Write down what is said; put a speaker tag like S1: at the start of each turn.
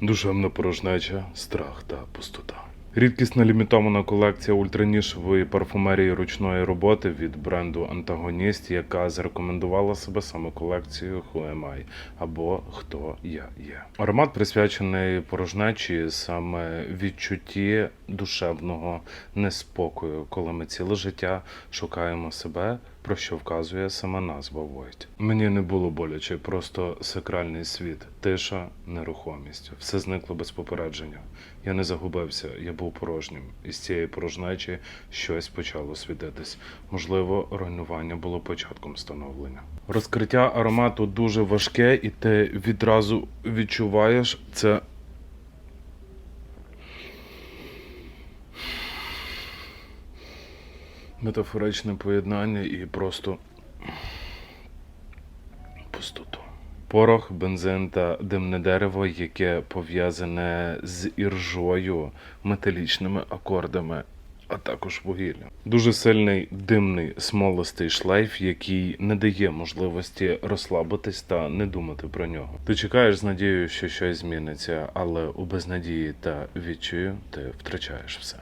S1: Душевна порожнеча, страх та пустота. Рідкісна лімітована колекція ультранішевої парфумерії ручної роботи від бренду Антагоніст, яка зарекомендувала себе саме колекцією Who Am I або Хто я є. Аромат присвячений порожнечі, саме відчутті душевного неспокою, коли ми ціле життя шукаємо себе, про що вказує сама назва Void. Мені не було боляче, просто сакральний світ, тиша, нерухомість. Все зникло без попередження. Я не загубився, я був порожнім. І з цієї порожнечі щось почало світитись. Можливо, руйнування було початком становлення. Розкриття аромату дуже важке, і ти відразу відчуваєш це. Метафоричне поєднання і просто пустоту. Порох, бензин та димне дерево, яке пов'язане з іржою, металічними акордами, а також вугіллям. Дуже сильний димний смолистий шлейф, який не дає можливості розслабитись та не думати про нього. Ти чекаєш з надією, що щось зміниться, але у безнадії та відчаю ти втрачаєш все.